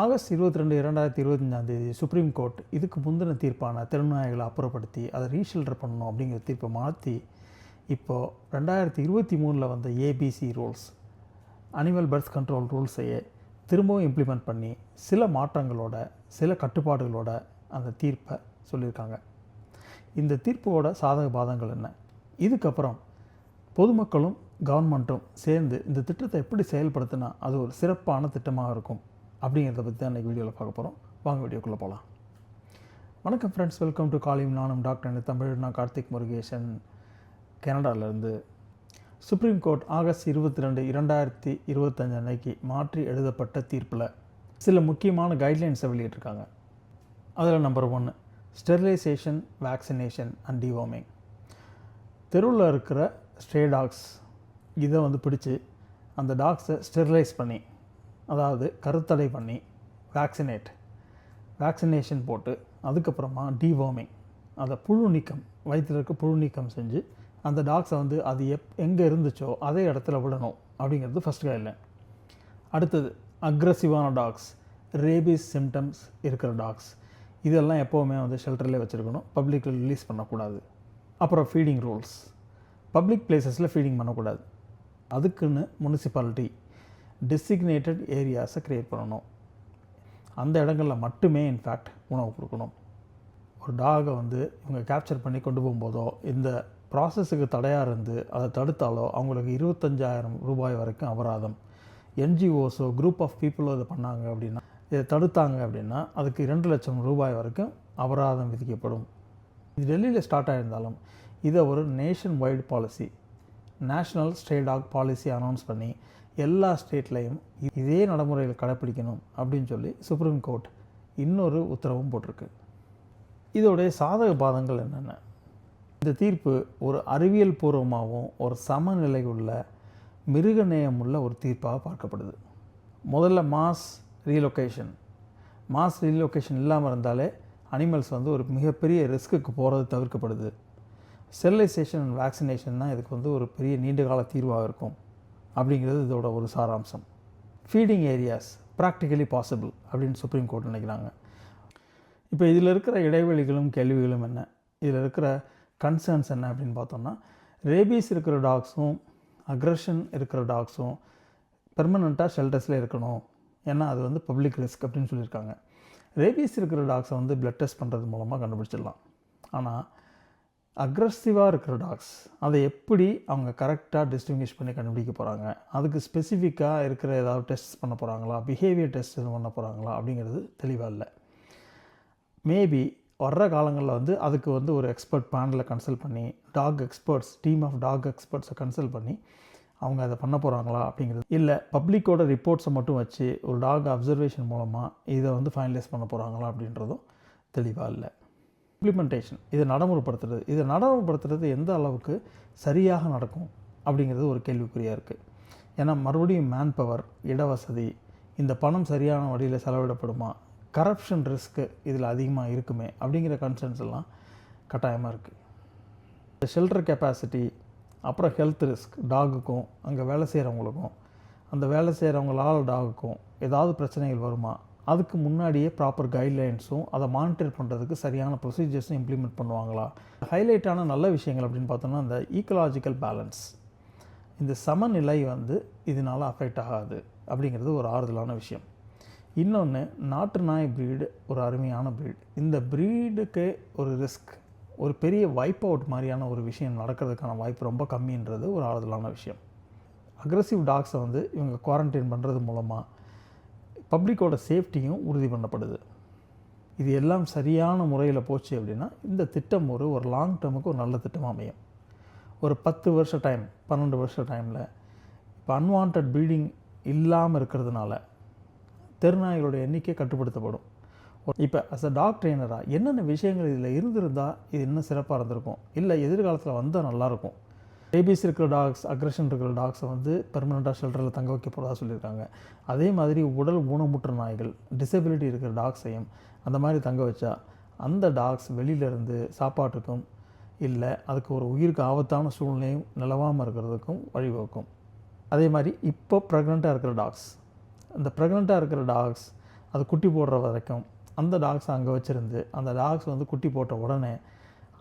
August இருபத்தி ரெண்டு இரண்டாயிரத்தி இருபத்தஞ்சாந்தேதி சுப்ரீம் கோர்ட் இதுக்கு முந்தின தீர்ப்பான திருநாயகளை அப்புறப்படுத்தி அதை ரீஷெல்டர் பண்ணணும் அப்படிங்கிற தீர்ப்பை மாற்றி இப்போது ரெண்டாயிரத்தி இருபத்தி மூணில் வந்த ABC rules animal birth control ரூல்ஸையே திரும்பவும் இம்ப்ளிமெண்ட் பண்ணி சில மாற்றங்களோட சில கட்டுப்பாடுகளோட அந்த தீர்ப்பை சொல்லியிருக்காங்க. இந்த தீர்ப்போட சாதக பாதங்கள் என்ன? இதுக்கப்புறம் பொதுமக்களும் கவர்மெண்ட்டும் சேர்ந்து இந்த திட்டத்தை எப்படி செயல்படுத்தினா அது ஒரு சிறப்பான திட்டமாக இருக்கும். அப்படிங்கிறத பற்றி தான் இன்றைக்கி வீடியோவில் பார்க்க போகிறோம் வாங்க வீடியோக்குள்ளே போகலாம் வணக்கம் ஃப்ரெண்ட்ஸ் வெல்கம் டு காலிம் நானும் டாக்டர் தமிழ். நான் கார்த்திக் முருகேசன். கனடாவிலேருந்து சுப்ரீம் கோர்ட் ஆகஸ்ட் இருபத்தி ரெண்டு இரண்டாயிரத்தி இருபத்தஞ்சு அன்னைக்கு மாற்றி எழுதப்பட்ட தீர்ப்பில் சில முக்கியமான கைட்லைன்ஸை வெளியிட்டிருக்காங்க. அதில் நம்பர் ஒன்று ஸ்டெரிலைசேஷன் வேக்சினேஷன் அண்ட் டிவார்மிங் தெருவில் இருக்கிற ஸ்ட்ரே டாக்ஸ் இதை வந்து பிடிச்சி அந்த டாக்ஸை ஸ்டெரிலைஸ் பண்ணி அதாவது கருத்தடை பண்ணி வேக்சினேட் வேக்சினேஷன் போட்டு அதுக்கப்புறமா டிவார்மிங் அதை புழு நீக்கம் வயிற்றில் இருக்க புழு நீக்கம் செஞ்சு அந்த டாக்ஸை வந்து அது எப் எங்கே இருந்துச்சோ அதே இடத்துல விடணும் அப்படிங்கிறது ஃபஸ்ட் கைட்லைன் அடுத்தது அக்ரஸிவான டாக்ஸ் ரேபிஸ் சிம்டம்ஸ் இருக்கிற டாக்ஸ் இதெல்லாம் எப்போவுமே வந்து ஷெல்டர்லேயே வச்சுருக்கணும். பப்ளிக்கில் ரிலீஸ் பண்ணக்கூடாது. அப்புறம் ஃபீடிங் ரூல்ஸ் பப்ளிக் பிளேசஸில் ஃபீடிங் பண்ணக்கூடாது. அதுக்குன்னு முனிசிபாலிட்டி டெசிக்னேட்டட் ஏரியாஸை க்ரியேட் பண்ணணும். அந்த இடங்களில் மட்டுமே இன்ஃபேக்ட் உணவு கொடுக்கணும். ஒரு டாகை வந்து இவங்க கேப்சர் பண்ணி கொண்டு போகும்போதோ இந்த ப்ராசஸுக்கு தடையாக இருந்து அதை தடுத்தாலோ அவங்களுக்கு இருபத்தஞ்சாயிரம் ரூபாய் வரைக்கும் அபராதம். என்ஜிஓஸோ குரூப் ஆஃப் பீப்புளோ இதை பண்ணாங்க அப்படின்னா இதை தடுத்தாங்க அப்படின்னா அதுக்கு ரெண்டு லட்சம் ரூபாய் வரைக்கும் அபராதம் விதிக்கப்படும். இது டெல்லியில் ஸ்டார்ட் ஆகியிருந்தாலும் இதை ஒரு nation wide policy national stray dog policy announce பண்ணி எல்லா ஸ்டேட்லேயும் இதே நடைமுறையில் கடைப்பிடிக்கணும் அப்படின்னு சொல்லி சுப்ரீம் கோர்ட் இன்னொரு உத்தரவும் போட்டிருக்கு. இதோடைய சாதக பாதங்கள் என்னென்ன? இந்த தீர்ப்பு ஒரு அறிவியல் பூர்வமாகவும் ஒரு சமநிலை உள்ள மிருகநேயம் உள்ள ஒரு தீர்ப்பாக பார்க்கப்படுது. முதல்ல மாஸ் ரீலொக்கேஷன் மாஸ் ரீலொக்கேஷன் இல்லாமல் இருந்தாலே அனிமல்ஸ் வந்து ஒரு மிகப்பெரிய ரிஸ்க்குக்கு போகிறது தவிர்க்கப்படுது. ஸ்டெரிலைசேஷன் அண்ட் வேக்சினேஷன் தான் இதுக்கு வந்து ஒரு பெரிய நீண்டகால தீர்வாக இருக்கும். அப்படிங்கிறது இதோட ஒரு சாராம்சம். ஃபீடிங் ஏரியாஸ் ப்ராக்டிக்கலி பாசிபிள் அப்படின்னு சுப்ரீம் கோர்ட் நினைக்கிறாங்க. இப்போ இதில் இருக்கிற இடைவெளிகளும் கேள்விகளும் என்ன? இதில் இருக்கிற கன்சர்ன்ஸ் என்ன அப்படின்னு பார்த்தோம்னா ரேபீஸ் இருக்கிற டாக்ஸும் அக்ரஷன் இருக்கிற டாக்ஸும் பெர்மனண்ட்டாக ஷெல்டர்ஸில் இருக்கணும். ஏன்னா அது வந்து பப்ளிக் ரிஸ்க் அப்படின்னு சொல்லியிருக்காங்க. ரேபீஸ் இருக்கிற டாக்ஸை வந்து பிளட் டெஸ்ட் பண்ணுறது மூலமாக கண்டுபிடிச்சிடலாம். ஆனால் அக்ரஸிவாக இருக்கிற டாக்ஸ் அதை எப்படி அவங்க கரெக்டாக டிஸ்டிங்விஷ் பண்ணி கண்டுபிடிக்க போகிறாங்க அதுக்கு ஸ்பெசிஃபிக்காக இருக்கிற ஏதாவது டெஸ்ட் பண்ண போகிறாங்களா பிஹேவியர் டெஸ்ட் எதுவும் பண்ண போகிறாங்களா அப்படிங்கிறது தெளிவாக இல்லை. மேபி வர்ற காலங்களில் வந்து அதுக்கு வந்து ஒரு எக்ஸ்பர்ட் பேனலை கன்சல்ட் பண்ணி dog experts team of dog எக்ஸ்பர்ட்ஸை consult பண்ணி அவங்க அதை பண்ண போகிறாங்களா அப்படிங்கிறது. இல்லை பப்ளிக்கோட ரிப்போர்ட்ஸை மட்டும் வச்சு ஒரு டாக் அப்சர்வேஷன் மூலமாக இதை வந்து ஃபைனலைஸ் பண்ண போகிறாங்களா அப்படின்றதும் தெளிவாக இல்லை. இம்ப்ளிமெண்டேஷன் இதை நடைமுறைப்படுத்துறது. இதை நடைமுறைப்படுத்துறது எந்த அளவுக்கு சரியாக நடக்கும் அப்படிங்கிறது ஒரு கேள்விக்குறியாக இருக்குது ஏன்னா மறுபடியும் மேன் பவர் இடவசதி இந்த பணம் சரியான வழியில் செலவிடப்படுமா? கரப்ஷன் ரிஸ்க்கு இதில் அதிகமாக இருக்குமே அப்படிங்கிற கன்சர்ன்ஸ் எல்லாம் கட்டாயமாக இருக்குது இந்த ஷெல்டர் கெப்பாசிட்டி அப்புறம் ஹெல்த் ரிஸ்க் டாகுக்கும் அங்கே வேலை செய்கிறவங்களுக்கும் அந்த வேலை செய்கிறவங்களால் டாகுக்கும் ஏதாவது பிரச்சனைகள் வருமா? அதுக்கு முன்னாடியே ப்ராப்பர் கைட்லைன்ஸும் அதை மானிட்டர் பண்ணுறதுக்கு சரியான ப்ரொசீஜர்ஸும் இம்ப்ளிமெண்ட் பண்ணுவாங்களா? ஹைலைட்டான நல்ல விஷயங்கள் அப்படின்னு பார்த்தோம்னா அந்த ஈக்கலாஜிக்கல் பேலன்ஸ் இந்த சமநிலை வந்து இதனால் அஃபெக்ட் ஆகாது அப்படிங்கிறது ஒரு ஆறுதலான விஷயம். இன்னொன்று நாட்டு நாய் ப்ரீடு ஒரு அருமையான ப்ரீடு இந்த ப்ரீடுக்கு ஒரு ரிஸ்க் ஒரு பெரிய வைப் அவுட் மாதிரியான ஒரு விஷயம் நடக்கிறதுக்கான வாய்ப்பு ரொம்ப கம்மின்றது ஒரு ஆறுதலான விஷயம். அக்ரஸிவ் டாக்ஸை வந்து இவங்க குவாரண்டைன் பண்ணுறது மூலமாக பப்ளிக்கோட சேஃப்டியும் உறுதி பண்ணப்படுது. இது எல்லாம் சரியான முறையில் போச்சு அப்படின்னா இந்த திட்டம் ஒரு ஒரு லாங் டேர்முக்கு ஒரு நல்ல திட்டமாக அமையும். ஒரு பத்து வருஷ டைம் பன்னெண்டு வருஷ டைமில் இப்போ அன்வான்ட் ப்ரீடிங் இல்லாமல் இருக்கிறதுனால தெருநாய்களோட எண்ணிக்கை கட்டுப்படுத்தப்படும். இப்போ அஸ் அ டாக் ட்ரெயினராக என்னென்ன விஷயங்கள் இதில் இருந்திருந்தால் இது இன்னும் சிறப்பாக இருந்திருக்கும்? இல்லை எதிர்காலத்தில் வந்தால் நல்லாயிருக்கும் பேபிஸ் இருக்கிற டாக்ஸ் அக்ரஷன் இருக்கிற டாக்ஸை வந்து பெர்மனெண்ட்டாக ஷெல்டரில் தங்க வைக்க போகிறதா சொல்லியிருக்காங்க. அதே மாதிரி உடல் ஊனமுற்ற நாய்கள் டிசபிலிட்டி இருக்கிற டாக்ஸையும் அந்த மாதிரி தங்க வச்சா அந்த டாக்ஸ் வெளியிலேருந்து சாப்பாட்டுக்கும் இல்லை அதுக்கு ஒரு உயிருக்கு ஆபத்தான சூழ்நிலையும் நிலவாமல் இருக்கிறதுக்கும் வழிவகுக்கும். அதே மாதிரி இப்போ ப்ரெக்னெண்ட்டாக இருக்கிற டாக்ஸ் அந்த ப்ரெக்னெண்ட்டாக இருக்கிற டாக்ஸ் அது குட்டி போடுற வரைக்கும் அந்த டாக்ஸ் அங்கே வச்சுருந்து அந்த டாக்ஸ் வந்து குட்டி போட்ட உடனே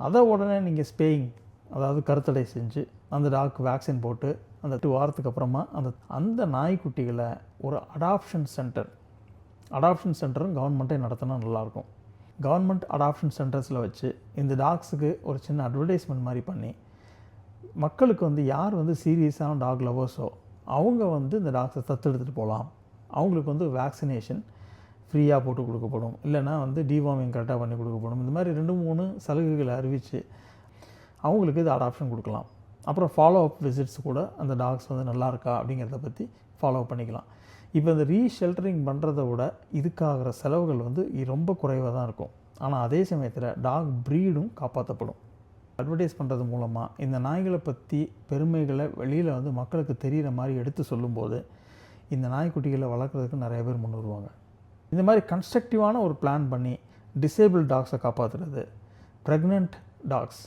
அதை உடனே நீங்கள் ஸ்பேயிங் அதாவது கருத்தடை செஞ்சு அந்த டாக்கு வேக்சின் போட்டு அந்த டூ வாரத்துக்கு அப்புறமா அந்த அந்த நாய்க்குட்டிகளை ஒரு அடாப்ஷன் சென்டர் அடாப்ஷன் சென்டரும் கவர்மெண்ட்டே நடத்தினா நல்லாயிருக்கும். கவர்மெண்ட் அடாப்ஷன் சென்டர்ஸில் வச்சு இந்த டாக்ஸுக்கு ஒரு சின்ன அட்வர்டைஸ்மெண்ட் மாதிரி பண்ணி மக்களுக்கு வந்து யார் வந்து சீரியஸான டாக் லவர்ஸோ அவங்க வந்து இந்த டாக்ஸை தத்தெடுத்துட்டு போகலாம். அவங்களுக்கு வந்து வேக்சினேஷன் ஃப்ரீயாக போட்டு கொடுக்கப்படும். இல்லைன்னா வந்து டிவார்மிங் கரெக்டாக பண்ணி கொடுக்கப்படும். இந்த மாதிரி ரெண்டு மூணு சலுகைகளை அறிவித்து அவங்களுக்கு இது அடாப்ஷன் கொடுக்கலாம். அப்புறம் ஃபாலோ அப் விசிட்ஸ் கூட அந்த டாக்ஸ் வந்து நல்லா இருக்கா அப்படிங்கிறத பற்றி ஃபாலோ பண்ணிக்கலாம். இப்போ இந்த ரீஷெல்டரிங் பண்ணுறத விட இதுக்காகிற செலவுகள் வந்து ரொம்ப குறைவாக தான் இருக்கும். ஆனால் அதே சமயத்தில் டாக் ப்ரீடும் காப்பாற்றப்படும் அட்வர்டைஸ் பண்ணுறது மூலமாக இந்த நாய்களை பற்றி பெருமைகளை வெளியில் வந்து மக்களுக்கு தெரிகிற மாதிரி எடுத்து சொல்லும்போது இந்த நாய்க்குட்டிகளை வளர்க்குறதுக்கு நிறைய பேர் முன் வருவாங்க. இந்த மாதிரி கன்ஸ்ட்ரக்டிவான ஒரு பிளான் பண்ணி டிசேபிள் டாக்ஸை காப்பாற்றுறது ப்ரெக்னென்ட் டாக்ஸ்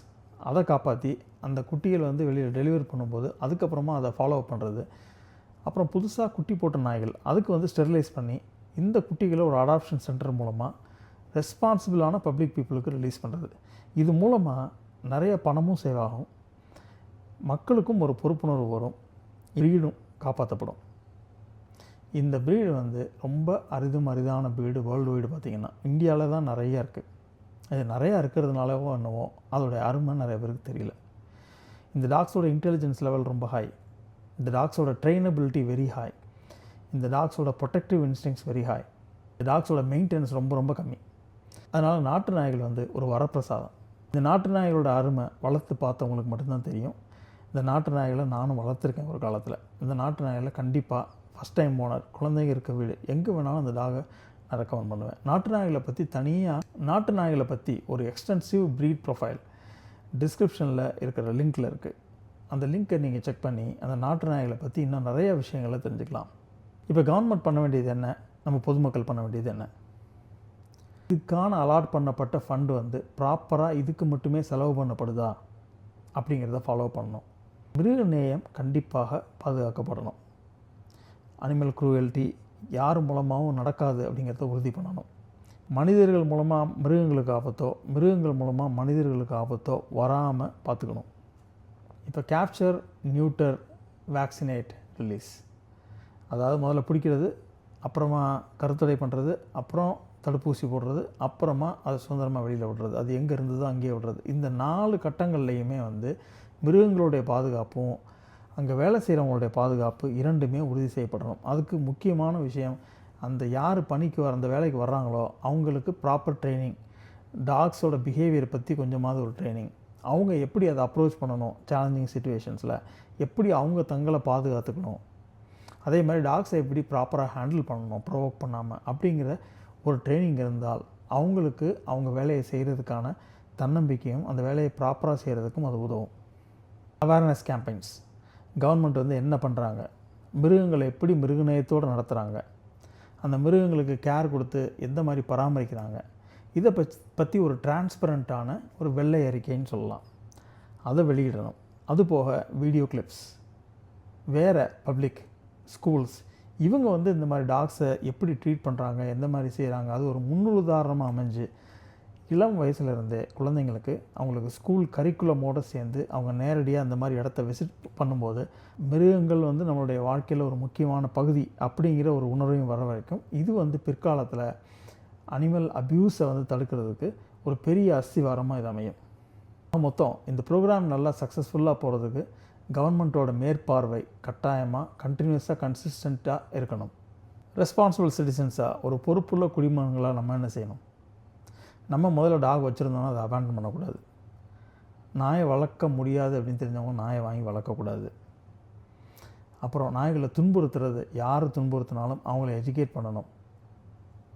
அதை காப்பாற்றி அந்த குட்டிகளை வந்து வெளியில் டெலிவரி பண்ணும்போது அதுக்கப்புறமா அதை ஃபாலோ பண்ணுறது அப்புறம் புதுசாக குட்டி போட்ட நாய்கள் அதுக்கு வந்து ஸ்டெரிலைஸ் பண்ணி இந்த குட்டிகளை ஒரு அடாப்ஷன் சென்டர் மூலமாக ரெஸ்பான்சிபிளான பப்ளிக் பீப்புளுக்கு ரிலீஸ் பண்ணுறது இது மூலமாக நிறைய பணமும் சேவ் ஆகும். மக்களுக்கும் ஒரு பொறுப்புணர்வு வரும். ப்ரீடும் காப்பாற்றப்படும் இந்த ப்ரீடு வந்து ரொம்ப அரிதும் அரிதான ப்ரீடு வேர்ல்டு வைடு பார்த்திங்கன்னா இந்தியாவில் தான் நிறைய இருக்குது அது நிறையா இருக்கிறதுனாலவோ என்னவோ அதோடைய அருமை நிறைய பேருக்கு தெரியல. இந்த டாக்ஸோட இன்டெலிஜென்ஸ் லெவல் ரொம்ப ஹை இந்த டாக்ஸோட ட்ரெயினபிலிட்டி வெரி ஹை இந்த டாக்ஸோட ப்ரொடெக்டிவ் இன்ஸ்டிங்ஸ் வெரி ஹை இந்த டாக்ஸோட மெயின்டெனன்ஸ் ரொம்ப ரொம்ப கம்மி. அதனால் நாட்டு நாய்கள் வந்து ஒரு வரப்பிரசாதம். இந்த நாட்டு நாய்களோட அருமை வளர்த்து பார்த்தவங்களுக்கு மட்டும்தான் தெரியும். இந்த நாட்டு நாய்களை நானும் வளர்த்துருக்கேன் ஒரு காலத்தில். இந்த நாட்டு நாய்களை கண்டிப்பாக ஃபஸ்ட் டைம் ஓனர் குழந்தைங்க இருக்க வீடு எங்கே வேணாலும் அந்த டாகை நான் ரெக்கமெண்ட் பண்ணுவேன். நாட்டு நாய்களை பற்றி தனியாக நாட்டு நாய்களை பற்றி ஒரு எக்ஸ்டென்சிவ் ப்ரீட் ப்ரொஃபைல் டிஸ்கிரிப்ஷனில் இருக்கிற லிங்க்கில் இருக்குது அந்த லிங்க்கை நீங்கள் செக் பண்ணி அந்த நாட்டு நாய்களை பற்றி இன்னும் நிறைய விஷயங்களை தெரிஞ்சுக்கலாம். இப்போ கவர்மெண்ட் பண்ண வேண்டியது என்ன? நம்ம பொதுமக்கள் பண்ண வேண்டியது என்ன? இதுக்கான அலாட் பண்ணப்பட்ட ஃபண்டு வந்து ப்ராப்பராக இதுக்கு மட்டுமே செலவு பண்ணப்படுதா? அப்படிங்கிறத ஃபாலோ பண்ணணும். மிருக நேயம் கண்டிப்பாக பாதுகாக்கப்படணும். அனிமல் குரூவல்ட்டி யார் மூலமாகவும் நடக்காது அப்படிங்கிறத உறுதி பண்ணணும். மனிதர்கள் மூலமாக மிருகங்களுக்கு ஆபத்தோ மிருகங்கள் மூலமாக மனிதர்களுக்கு ஆபத்தோ வராமல் பார்த்துக்கணும். இப்போ கேப்சர் நியூட்டர் வேக்சினேட் ரிலீஸ் அதாவது முதல்ல பிடிக்கிறது அப்புறமா கருத்தடை பண்ணுறது அப்புறம் தடுப்பூசி போடுறது அப்புறமா அதை சுதந்திரமாக வெளியில் விடுறது அது எங்கே இருந்ததோ அங்கேயே விடுறது. இந்த நாலு கட்டங்கள்லையுமே வந்து மிருகங்களுடைய பாதுகாப்பும் அங்கே வேலை செய்கிறவங்களுடைய பாதுகாப்பு இரண்டுமே உறுதி செய்யப்படணும். அதுக்கு முக்கியமான விஷயம் அந்த யார் பணிக்கு வர அந்த வேலைக்கு வர்றாங்களோ அவங்களுக்கு ப்ராப்பர் ட்ரைனிங் டாக்ஸோட பிஹேவியர் பற்றி கொஞ்சமாவது ஒரு ட்ரைனிங் அவங்க எப்படி அதை அப்ரோச் பண்ணணும் சேலஞ்சிங் சுச்சுவேஷன்ஸில் எப்படி அவங்க தங்களை பாதுகாத்துக்கணும்? அதே மாதிரி டாக்ஸை எப்படி ப்ராப்பராக ஹேண்டில் பண்ணணும் ப்ரொவோக் பண்ணாமல் அப்படிங்கிற ஒரு ட்ரைனிங் இருந்தால் அவங்களுக்கு அவங்க வேலையை செய்கிறதுக்கான தன்னம்பிக்கையும் அந்த வேலையை ப்ராப்பராக செய்கிறதுக்கும் அது உதவும். அவேர்னஸ் கேம்பெயின்ஸ் கவர்மெண்ட் வந்து என்ன பண்ணுறாங்க மிருகங்களை எப்படி மிருகநேயத்தோடு நடத்துகிறாங்க அந்த மிருகங்களுக்கு கேர் கொடுத்து எந்த மாதிரி பராமரிக்கிறாங்க? இதை பற்றி ஒரு டிரான்ஸ்பரண்ட்டான ஒரு வெள்ளை அறிக்கைன்னு சொல்லலாம். அதை வெளியிடணும். அது போக வீடியோ கிளிப்ஸ் வேறு பப்ளிக் ஸ்கூல்ஸ் இவங்க வந்து இந்த மாதிரி டாக்ஸை எப்படி ட்ரீட் பண்ணுறாங்க எந்த மாதிரி செய்கிறாங்க அது ஒரு முன்னுதாரணமாக அமைஞ்சு இளம் வயசுலேருந்தே குழந்தைங்களுக்கு அவங்களுக்கு ஸ்கூல் கரிக்குலமோடு சேர்ந்து அவங்க நேரடியாக அந்த மாதிரி இடத்த விசிட் பண்ணும்போது மிருகங்கள் வந்து நம்மளுடைய வாழ்க்கையில் ஒரு முக்கியமான பகுதி அப்படிங்கிற ஒரு உணர்வையும் வர வரைக்கும் இது வந்து பிற்காலத்தில் அனிமல் அப்யூஸை வந்து தடுக்கிறதுக்கு ஒரு பெரிய அஸ்திவாரமாக இது அமையும். மொத்தம் இந்த ப்ரோக்ராம் நல்லா சக்ஸஸ்ஃபுல்லாக போகிறதுக்கு கவர்மெண்ட்டோட மேற்பார்வை கட்டாயமாக கண்டினியூஸாக கன்சிஸ்டண்ட்டாக இருக்கணும். ரெஸ்பான்சிபிள் சிட்டிசன்ஸாக ஒரு பொறுப்புள்ள குடிமகன்களாக நம்ம என்ன செய்யணும்? நம்ம முதல்ல டாக் வச்சுருந்தோம்னா அதை அபேண்டன் பண்ணக்கூடாது. நாயை வளர்க்க முடியாது அப்படின்னு தெரிஞ்சவங்க நாயை வாங்கி வளர்க்கக்கூடாது. அப்புறம் நாய்களை துன்புறுத்துறது யார் துன்புறுத்தினாலும் அவங்கள எஜுகேட் பண்ணணும்.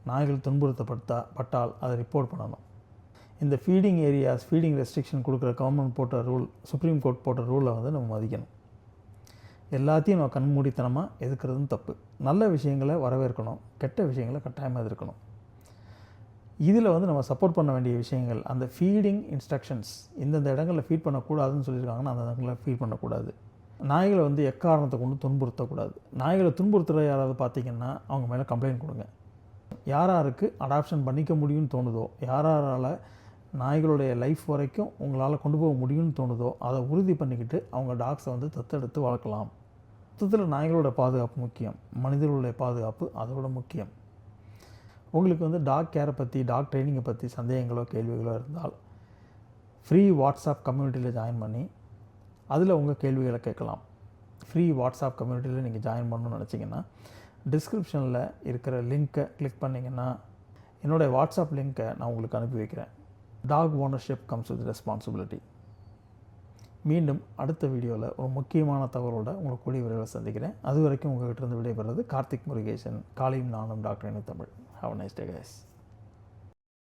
நாய்கள் துன்புறுத்தப்பட்டா பட்டால் அதை ரிப்போர்ட் பண்ணணும். இந்த ஃபீடிங் ஏரியாஸ் ஃபீடிங் ரெஸ்ட்ரிக்ஷன் கொடுக்குற கவர்மெண்ட் போட்ட ரூல் சுப்ரீம் கோர்ட் போட்ட ரூலை வந்து நம்ம மதிக்கணும். எல்லாத்தையும் நம்ம கண்மூடித்தனமாக எதுக்குறதும் தப்பு. நல்ல விஷயங்களை வரவேற்கணும் கெட்ட விஷயங்களை கட்டாயமாக எதிர்க்கணும். இதில் வந்து நம்ம சப்போர்ட் பண்ண வேண்டிய விஷயங்கள் அந்த ஃபீடிங் இன்ஸ்ட்ரக்ஷன்ஸ் இந்தந்த இடங்களில் ஃபீட் பண்ணக்கூடாதுன்னு சொல்லியிருக்காங்கன்னா அந்த இடங்களில் ஃபீட் பண்ணக்கூடாது. நாய்களை வந்து எக்காரணத்தை கொண்டு துன்புறுத்தக்கூடாது. நாய்களை துன்புறுத்துகிற யாராவது பார்த்தீங்கன்னா அவங்க மேலே கம்ப்ளைண்ட் கொடுங்க. யார் யாருக்கு அடாப்ஷன் பண்ணிக்க முடியும்னு தோணுதோ யார் யாரால் நாய்களுடைய லைஃப் வரைக்கும் உங்களால் கொண்டு போக முடியும்னு தோணுதோ அதை உறுதி பண்ணிக்கிட்டு அவங்க டாக்ஸை வந்து தத்தெடுத்து வளர்க்கலாம். மொத்தத்தில் நாய்களோட பாதுகாப்பு முக்கியம். மனிதர்களுடைய பாதுகாப்பு அதோட முக்கியம். உங்களுக்கு வந்து டாக் கேரை பற்றி டாக் ட்ரைனிங்கை பற்றி சந்தேகங்களோ கேள்விகளோ இருந்தால் ஃப்ரீ வாட்ஸ்அப் கம்யூனிட்டியில் ஜாயின் பண்ணி அதில் உங்கள் கேள்விகளை கேட்கலாம். ஃப்ரீ வாட்ஸ்அப் கம்யூனிட்டியில் நீங்கள் ஜாயின் பண்ணணும்னு நினச்சிங்கன்னா டிஸ்கிரிப்ஷனில் இருக்கிற லிங்க்கை கிளிக் பண்ணிங்கன்னா என்னுடைய வாட்ஸ்அப் லிங்க்கை நான் உங்களுக்கு அனுப்பி வைக்கிறேன். Dog ownership comes with responsibility மீண்டும் அடுத்த வீடியோவில் ஒரு முக்கியமான தகவலோட உங்களை கூடிய விரைவில் சந்திக்கிறேன். அது வரைக்கும் உங்கள்கிட்ட இருந்து விடைபெறது கார்த்திக் முருகேசன். காலையும் நானும் doctor Tamil Have a nice day, guys.